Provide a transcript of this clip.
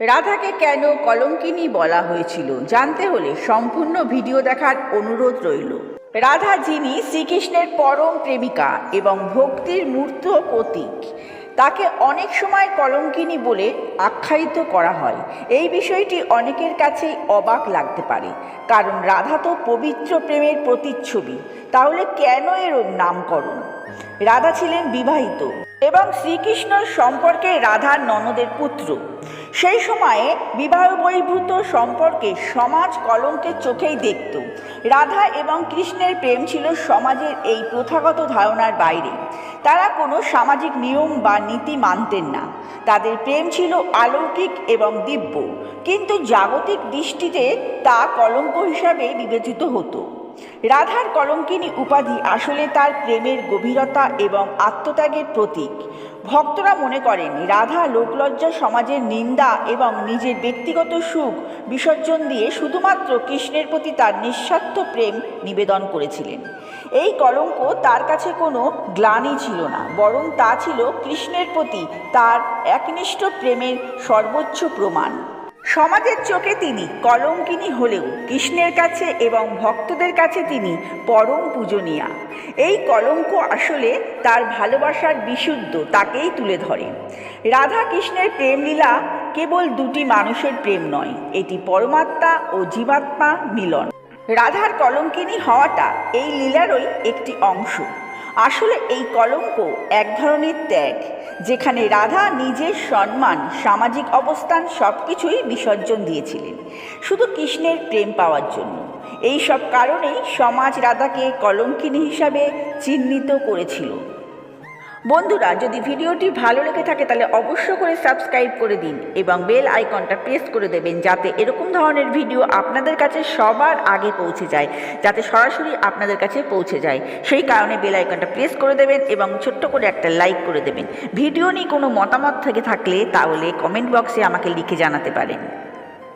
রাধাকে কেন কলঙ্কিনী বলা হয়েছিল জানতে হলে সম্পূর্ণ ভিডিও দেখার অনুরোধ রইল। রাধা যিনি শ্রীকৃষ্ণের পরম প্রেমিকা এবং ভক্তির মূর্ত প্রতীক। তাকে অনেক সময় কলঙ্কিনী বলে আখ্যায়িত করা হয়। এই বিষয়টি অনেকের কাছেই অবাক লাগতে পারে। কারণ রাধা তো পবিত্র প্রেমের প্রতিচ্ছবি। তাহলে কেন এর নামকরণ? রাধা ছিলেন বিবাহিত এবং শ্রীকৃষ্ণ সম্পর্কে রাধার ননদের পুত্র। সেই সময়ে বিবাহ বহির্ভূত সম্পর্কে সমাজ কলঙ্কের চোখেই দেখত। রাধা এবং কৃষ্ণের প্রেম ছিল সমাজের এই প্রথাগত ধারণার বাইরে। তারা কোনো সামাজিক নিয়ম বা নীতি মানতেন না। তাদের প্রেম ছিল অলৌকিক এবং দিব্য, কিন্তু জাগতিক দৃষ্টিতে তা কলঙ্ক হিসাবে বিবেচিত হতো। রাধার কলঙ্কিনী উপাধি আসলে তার প্রেমের গভীরতা এবং আত্মত্যাগের প্রতীক। ভক্তরা মনে করেন, রাধা লোকলজ্জা সমাজের নিন্দা এবং নিজের ব্যক্তিগত সুখ বিসর্জন দিয়ে শুধুমাত্র কৃষ্ণের প্রতি তার নিঃস্বার্থ প্রেম নিবেদন করেছিলেন। এই কলঙ্ক তার কাছে কোনো গ্লানি ছিল না, বরং তা ছিল কৃষ্ণের প্রতি তার একনিষ্ঠ প্রেমের সর্বোচ্চ প্রমাণ। সমাজের চোখে তিনি কলঙ্কিনী হলেও কৃষ্ণের কাছে এবং ভক্তদের কাছে তিনি পরম পূজনীয়া। এই কলঙ্ক আসলে তার ভালোবাসার বিশুদ্ধ তাকেই তুলে ধরে। রাধা কৃষ্ণের প্রেমলীলা কেবল দুটি মানুষের প্রেম নয়, এটি পরমাত্মা ও জীবাত্মা মিলন। রাধার কলঙ্কিনী হওয়াটা এই লীলারই একটি অংশ। আসলে এই কলঙ্ক এক ধরনের ত্যাগ, যেখানে রাধা নিজের সম্মান, সামাজিক অবস্থান সব কিছুই বিসর্জন দিয়েছিলেন, শুধু কৃষ্ণের প্রেম পাওয়ার জন্য। এই সব কারণেই সমাজ রাধাকে কলঙ্কিনী হিসাবে চিহ্নিত করেছিল। বন্ধুরা, যদি ভিডিওটি ভালো লেগে থাকে তাহলে অবশ্য করে সাবস্ক্রাইব করে দিন এবং বেল আইকনটা প্রেস করে দেবেন যাতে এরকম ধরনের ভিডিও আপনাদের কাছে সবার আগে পৌঁছে যায়, যাতে সরাসরি আপনাদের কাছে পৌঁছে যায়। সেই কারণে বেল আইকনটা প্রেস করে দেবেন এবং ছোট্ট করে একটা লাইক করে দেবেন। ভিডিও নিয়ে কোনো মতামত থেকে থাকলে তাহলে কমেন্ট বক্সে আমাকে লিখে জানাতে পারেন।